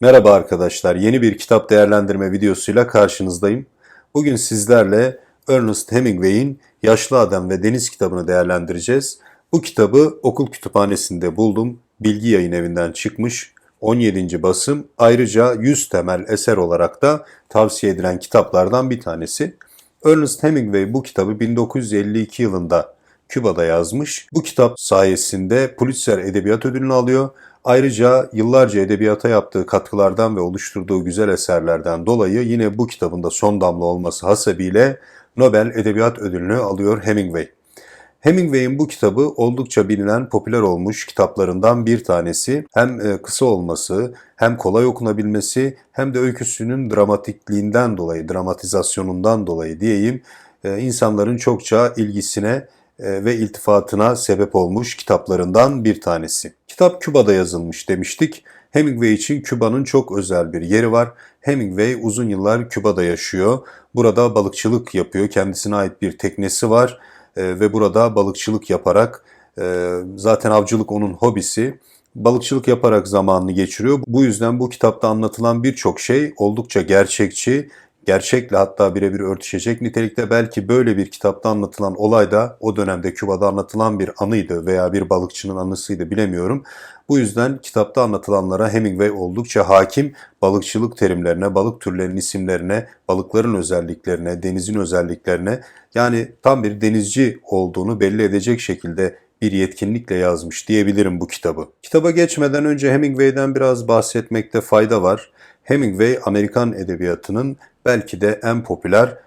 Merhaba arkadaşlar, yeni bir kitap değerlendirme videosuyla karşınızdayım. Bugün sizlerle Ernest Hemingway'in Yaşlı Adam ve Deniz kitabını değerlendireceğiz. Bu kitabı okul kütüphanesinde buldum. Bilgi Yayın Evi'nden çıkmış. 17. basım. Ayrıca 100 temel eser olarak da tavsiye edilen kitaplardan bir tanesi. Ernest Hemingway bu kitabı 1952 yılında Küba'da yazmış. Bu kitap sayesinde Pulitzer Edebiyat Ödülünü alıyor. Ayrıca yıllarca edebiyata yaptığı katkılardan ve oluşturduğu güzel eserlerden dolayı yine bu kitabında son damla olması hasebiyle Nobel Edebiyat Ödülünü alıyor Hemingway. Hemingway'in bu kitabı oldukça bilinen, popüler olmuş kitaplarından bir tanesi. Hem e, kısa olması, hem kolay okunabilmesi, hem de öyküsünün dramatikliğinden dolayı, dramatizasyonundan dolayı diyeyim, e, insanların çokça ilgisine e, ve iltifatına sebep olmuş kitaplarından bir tanesi. Kitap Küba'da yazılmış demiştik. Hemingway için Küba'nın çok özel bir yeri var. Hemingway uzun yıllar Küba'da yaşıyor. Burada balıkçılık yapıyor. Kendisine ait bir teknesi var e, ve burada balıkçılık yaparak e, zaten avcılık onun hobisi. Balıkçılık yaparak zamanını geçiriyor. Bu yüzden bu kitapta anlatılan birçok şey oldukça gerçekçi gerçekle hatta birebir örtüşecek nitelikte belki böyle bir kitapta anlatılan olay da o dönemde Küba'da anlatılan bir anıydı veya bir balıkçının anısıydı bilemiyorum. Bu yüzden kitapta anlatılanlara Hemingway oldukça hakim balıkçılık terimlerine, balık türlerinin isimlerine, balıkların özelliklerine, denizin özelliklerine yani tam bir denizci olduğunu belli edecek şekilde bir yetkinlikle yazmış diyebilirim bu kitabı. Kitaba geçmeden önce Hemingway'den biraz bahsetmekte fayda var. Hemingway Amerikan edebiyatının belki de en popüler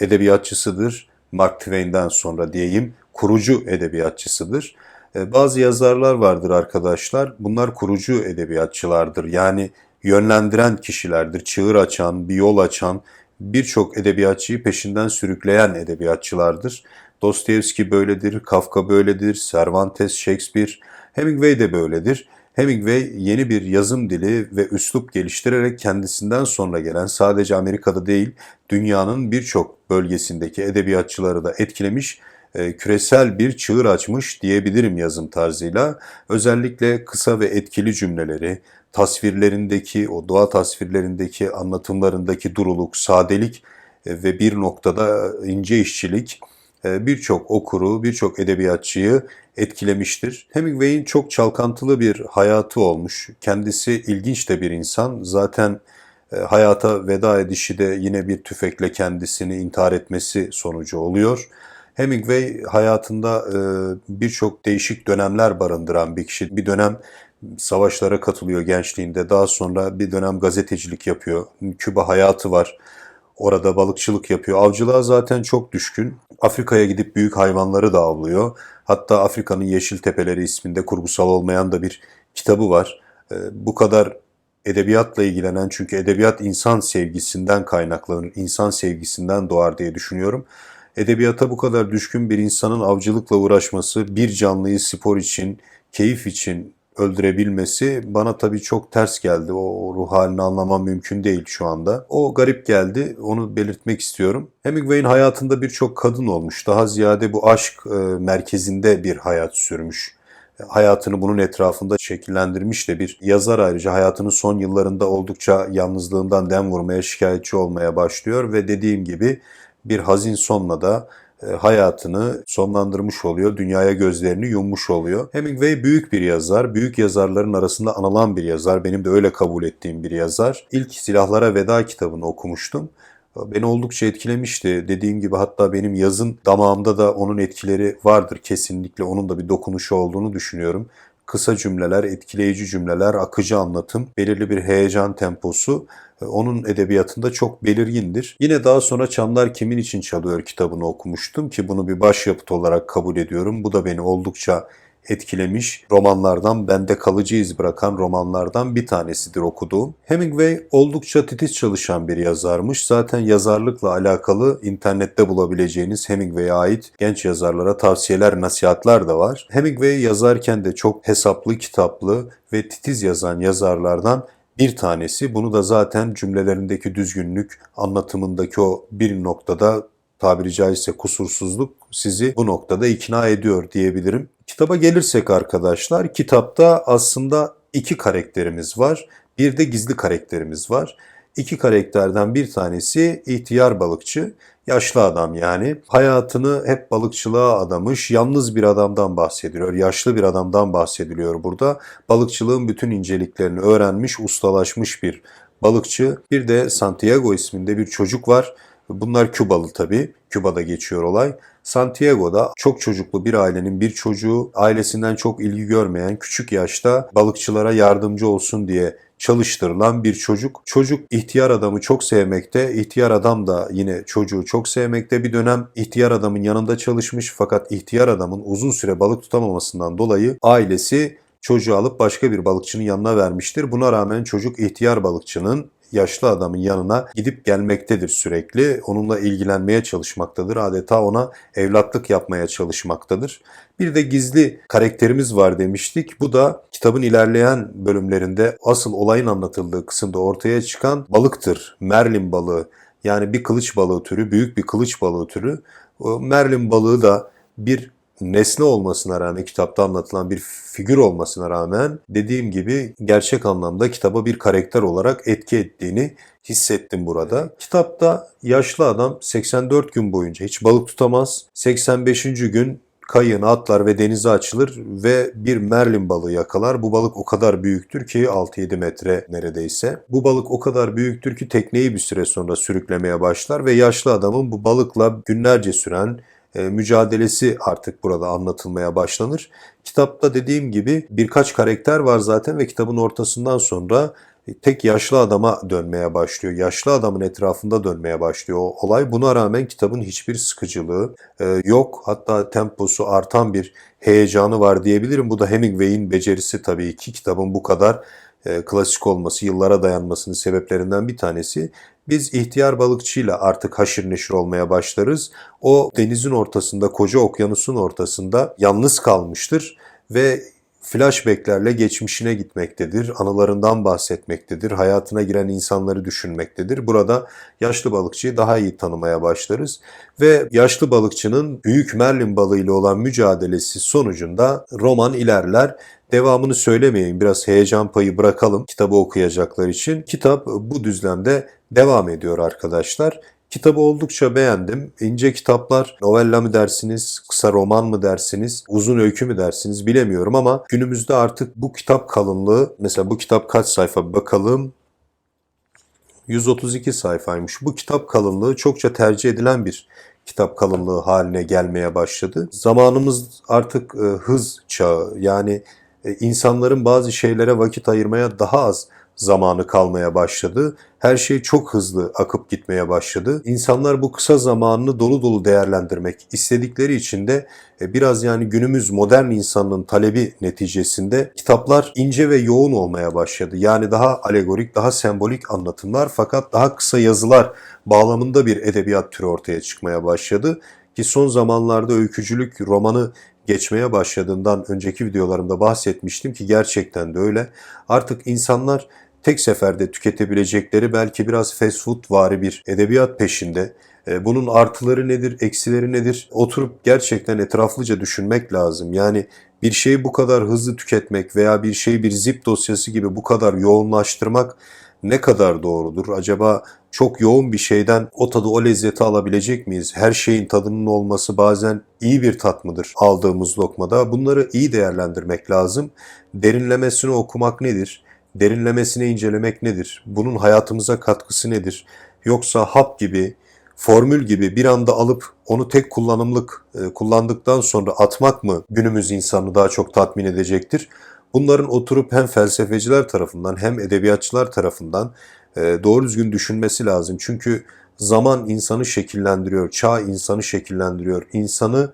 edebiyatçısıdır. Mark Twain'den sonra diyeyim kurucu edebiyatçısıdır. E, bazı yazarlar vardır arkadaşlar. Bunlar kurucu edebiyatçılardır. Yani yönlendiren kişilerdir. Çığır açan, bir yol açan, birçok edebiyatçıyı peşinden sürükleyen edebiyatçılardır. Dostoyevski böyledir, Kafka böyledir, Cervantes, Shakespeare, Hemingway de böyledir. Hemingway yeni bir yazım dili ve üslup geliştirerek kendisinden sonra gelen sadece Amerika'da değil dünyanın birçok bölgesindeki edebiyatçıları da etkilemiş küresel bir çığır açmış diyebilirim yazım tarzıyla. Özellikle kısa ve etkili cümleleri, tasvirlerindeki, o doğa tasvirlerindeki anlatımlarındaki duruluk, sadelik e, ve bir noktada ince işçilik e, birçok okuru, birçok edebiyatçıyı etkilemiştir. Hemingway'in çok çalkantılı bir hayatı olmuş. Kendisi ilginç de bir insan. Zaten e, hayata veda edişi de yine bir tüfekle kendisini intihar etmesi sonucu oluyor. Hemingway hayatında e, birçok değişik dönemler barındıran bir kişi. Bir dönem savaşlara katılıyor gençliğinde. Daha sonra bir dönem gazetecilik yapıyor. Küba hayatı var. Orada balıkçılık yapıyor. Avcılığa zaten çok düşkün. Afrika'ya gidip büyük hayvanları da avlıyor. Hatta Afrika'nın Yeşil Tepeleri isminde kurgusal olmayan da bir kitabı var. Ee, bu kadar edebiyatla ilgilenen çünkü edebiyat insan sevgisinden kaynaklanır, insan sevgisinden doğar diye düşünüyorum. Edebiyata bu kadar düşkün bir insanın avcılıkla uğraşması, bir canlıyı spor için, keyif için öldürebilmesi bana tabii çok ters geldi. O ruh halini anlamam mümkün değil şu anda. O garip geldi. Onu belirtmek istiyorum. Hemingway'in hayatında birçok kadın olmuş. Daha ziyade bu aşk e, merkezinde bir hayat sürmüş hayatını bunun etrafında şekillendirmiş de bir yazar ayrıca hayatının son yıllarında oldukça yalnızlığından dem vurmaya şikayetçi olmaya başlıyor ve dediğim gibi bir hazin sonla da e, hayatını sonlandırmış oluyor, dünyaya gözlerini yummuş oluyor. Hemingway büyük bir yazar, büyük yazarların arasında anılan bir yazar. Benim de öyle kabul ettiğim bir yazar. İlk Silahlara Veda kitabını okumuştum. Beni oldukça etkilemişti. Dediğim gibi hatta benim yazın damağımda da onun etkileri vardır kesinlikle. Onun da bir dokunuşu olduğunu düşünüyorum kısa cümleler, etkileyici cümleler, akıcı anlatım, belirli bir heyecan temposu onun edebiyatında çok belirgindir. Yine daha sonra Çamlar Kimin için Çalıyor kitabını okumuştum ki bunu bir başyapıt olarak kabul ediyorum. Bu da beni oldukça etkilemiş romanlardan, bende kalıcı iz bırakan romanlardan bir tanesidir okuduğum. Hemingway oldukça titiz çalışan bir yazarmış. Zaten yazarlıkla alakalı internette bulabileceğiniz Hemingway'e ait genç yazarlara tavsiyeler, nasihatler de var. Hemingway yazarken de çok hesaplı, kitaplı ve titiz yazan yazarlardan bir tanesi. Bunu da zaten cümlelerindeki düzgünlük, anlatımındaki o bir noktada tabiri caizse kusursuzluk sizi bu noktada ikna ediyor diyebilirim. Kitaba gelirsek arkadaşlar, kitapta aslında iki karakterimiz var. Bir de gizli karakterimiz var. İki karakterden bir tanesi ihtiyar balıkçı, yaşlı adam yani. Hayatını hep balıkçılığa adamış, yalnız bir adamdan bahsediliyor. Yaşlı bir adamdan bahsediliyor burada. Balıkçılığın bütün inceliklerini öğrenmiş, ustalaşmış bir balıkçı. Bir de Santiago isminde bir çocuk var. Bunlar Kübalı tabii. Küba'da geçiyor olay. Santiago'da çok çocuklu bir ailenin bir çocuğu ailesinden çok ilgi görmeyen küçük yaşta balıkçılara yardımcı olsun diye çalıştırılan bir çocuk. Çocuk ihtiyar adamı çok sevmekte. İhtiyar adam da yine çocuğu çok sevmekte. Bir dönem ihtiyar adamın yanında çalışmış fakat ihtiyar adamın uzun süre balık tutamamasından dolayı ailesi çocuğu alıp başka bir balıkçının yanına vermiştir. Buna rağmen çocuk ihtiyar balıkçının yaşlı adamın yanına gidip gelmektedir sürekli. Onunla ilgilenmeye çalışmaktadır. Adeta ona evlatlık yapmaya çalışmaktadır. Bir de gizli karakterimiz var demiştik. Bu da kitabın ilerleyen bölümlerinde asıl olayın anlatıldığı kısımda ortaya çıkan balıktır. Merlin balığı. Yani bir kılıç balığı türü, büyük bir kılıç balığı türü. O Merlin balığı da bir nesne olmasına rağmen, kitapta anlatılan bir figür olmasına rağmen dediğim gibi gerçek anlamda kitaba bir karakter olarak etki ettiğini hissettim burada. Kitapta yaşlı adam 84 gün boyunca hiç balık tutamaz. 85. gün kayığına atlar ve denize açılır ve bir merlin balığı yakalar. Bu balık o kadar büyüktür ki 6-7 metre neredeyse. Bu balık o kadar büyüktür ki tekneyi bir süre sonra sürüklemeye başlar ve yaşlı adamın bu balıkla günlerce süren mücadelesi artık burada anlatılmaya başlanır. Kitapta dediğim gibi birkaç karakter var zaten ve kitabın ortasından sonra tek yaşlı adama dönmeye başlıyor. Yaşlı adamın etrafında dönmeye başlıyor o olay. Buna rağmen kitabın hiçbir sıkıcılığı e, yok. Hatta temposu artan bir heyecanı var diyebilirim. Bu da Hemingway'in becerisi tabii ki kitabın bu kadar e, klasik olması, yıllara dayanmasının sebeplerinden bir tanesi. Biz ihtiyar balıkçıyla artık haşır neşir olmaya başlarız. O denizin ortasında, koca okyanusun ortasında yalnız kalmıştır ve flashbacklerle geçmişine gitmektedir, anılarından bahsetmektedir, hayatına giren insanları düşünmektedir. Burada yaşlı balıkçıyı daha iyi tanımaya başlarız ve yaşlı balıkçının büyük Merlin balığıyla olan mücadelesi sonucunda roman ilerler. Devamını söylemeyeyim, biraz heyecan payı bırakalım kitabı okuyacaklar için. Kitap bu düzlemde devam ediyor arkadaşlar. Kitabı oldukça beğendim. İnce kitaplar, novella mı dersiniz, kısa roman mı dersiniz, uzun öykü mü dersiniz bilemiyorum ama günümüzde artık bu kitap kalınlığı, mesela bu kitap kaç sayfa bakalım. 132 sayfaymış. Bu kitap kalınlığı çokça tercih edilen bir kitap kalınlığı haline gelmeye başladı. Zamanımız artık e, hız çağı yani e, insanların bazı şeylere vakit ayırmaya daha az zamanı kalmaya başladı. Her şey çok hızlı akıp gitmeye başladı. İnsanlar bu kısa zamanını dolu dolu değerlendirmek istedikleri için de e, biraz yani günümüz modern insanının talebi neticesinde kitaplar ince ve yoğun olmaya başladı. Yani daha alegorik, daha sembolik anlatımlar fakat daha kısa yazılar bağlamında bir edebiyat türü ortaya çıkmaya başladı. Ki son zamanlarda öykücülük romanı geçmeye başladığından önceki videolarımda bahsetmiştim ki gerçekten de öyle. Artık insanlar tek seferde tüketebilecekleri belki biraz fast food vari bir edebiyat peşinde. E, bunun artıları nedir, eksileri nedir? Oturup gerçekten etraflıca düşünmek lazım. Yani bir şeyi bu kadar hızlı tüketmek veya bir şeyi bir zip dosyası gibi bu kadar yoğunlaştırmak ne kadar doğrudur? Acaba çok yoğun bir şeyden o tadı, o lezzeti alabilecek miyiz? Her şeyin tadının olması bazen iyi bir tat mıdır aldığımız lokmada? Bunları iyi değerlendirmek lazım. Derinlemesine okumak nedir? Derinlemesine incelemek nedir? Bunun hayatımıza katkısı nedir? Yoksa hap gibi, formül gibi bir anda alıp onu tek kullanımlık e, kullandıktan sonra atmak mı günümüz insanı daha çok tatmin edecektir? Bunların oturup hem felsefeciler tarafından hem edebiyatçılar tarafından e, doğru düzgün düşünmesi lazım. Çünkü zaman insanı şekillendiriyor, çağ insanı şekillendiriyor. İnsanı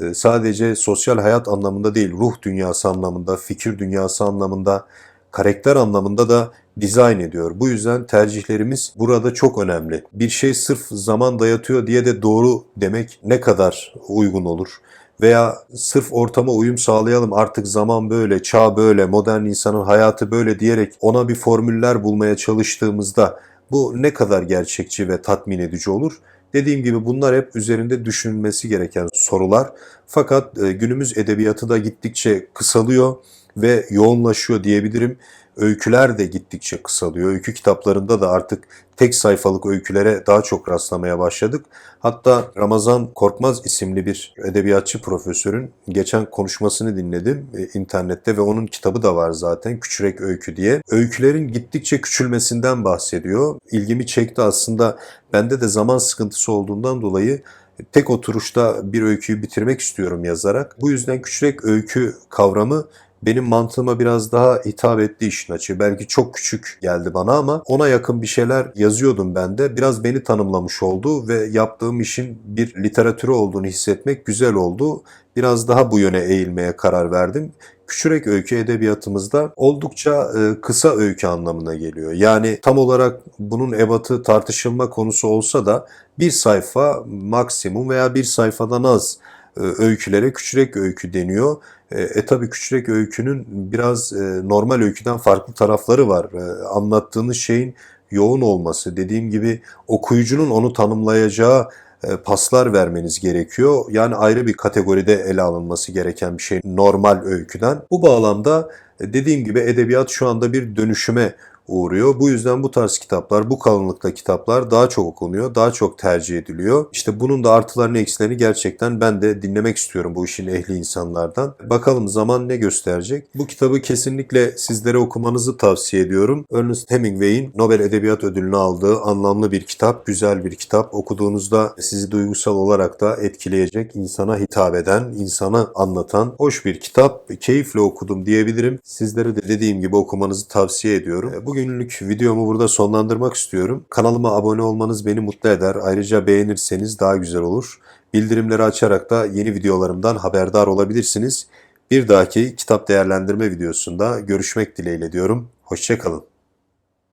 e, sadece sosyal hayat anlamında değil, ruh dünyası anlamında, fikir dünyası anlamında, karakter anlamında da dizayn ediyor. Bu yüzden tercihlerimiz burada çok önemli. Bir şey sırf zaman dayatıyor diye de doğru demek ne kadar uygun olur? Veya sırf ortama uyum sağlayalım artık zaman böyle, çağ böyle, modern insanın hayatı böyle diyerek ona bir formüller bulmaya çalıştığımızda bu ne kadar gerçekçi ve tatmin edici olur? Dediğim gibi bunlar hep üzerinde düşünülmesi gereken sorular. Fakat e, günümüz edebiyatı da gittikçe kısalıyor ve yoğunlaşıyor diyebilirim. Öyküler de gittikçe kısalıyor. Öykü kitaplarında da artık tek sayfalık öykülere daha çok rastlamaya başladık. Hatta Ramazan Korkmaz isimli bir edebiyatçı profesörün geçen konuşmasını dinledim e, internette ve onun kitabı da var zaten Küçürek Öykü diye. Öykülerin gittikçe küçülmesinden bahsediyor. İlgimi çekti aslında bende de zaman sıkıntısı olduğundan dolayı tek oturuşta bir öyküyü bitirmek istiyorum yazarak. Bu yüzden küçük öykü kavramı benim mantığıma biraz daha hitap etti işin açığı. Belki çok küçük geldi bana ama ona yakın bir şeyler yazıyordum ben de. Biraz beni tanımlamış oldu ve yaptığım işin bir literatürü olduğunu hissetmek güzel oldu. Biraz daha bu yöne eğilmeye karar verdim. Küçürek öykü edebiyatımızda oldukça e, kısa öykü anlamına geliyor. Yani tam olarak bunun ebatı tartışılma konusu olsa da bir sayfa maksimum veya bir sayfadan az öykülere küçürek öykü deniyor. E, e tabi küçürek öykünün biraz e, normal öyküden farklı tarafları var. E, anlattığınız şeyin yoğun olması, dediğim gibi okuyucunun onu tanımlayacağı e, paslar vermeniz gerekiyor. Yani ayrı bir kategoride ele alınması gereken bir şey normal öyküden. Bu bağlamda e, dediğim gibi edebiyat şu anda bir dönüşüme uğruyor. Bu yüzden bu tarz kitaplar, bu kalınlıkta kitaplar daha çok okunuyor, daha çok tercih ediliyor. İşte bunun da artılarını eksilerini gerçekten ben de dinlemek istiyorum bu işin ehli insanlardan. Bakalım zaman ne gösterecek? Bu kitabı kesinlikle sizlere okumanızı tavsiye ediyorum. Ernest Hemingway'in Nobel Edebiyat Ödülünü aldığı anlamlı bir kitap, güzel bir kitap. Okuduğunuzda sizi duygusal olarak da etkileyecek, insana hitap eden, insana anlatan hoş bir kitap. Keyifle okudum diyebilirim. Sizlere de dediğim gibi okumanızı tavsiye ediyorum. Bugünlük videomu burada sonlandırmak istiyorum. Kanalıma abone olmanız beni mutlu eder. Ayrıca beğenirseniz daha güzel olur. Bildirimleri açarak da yeni videolarımdan haberdar olabilirsiniz. Bir dahaki kitap değerlendirme videosunda görüşmek dileğiyle diyorum. Hoşçakalın.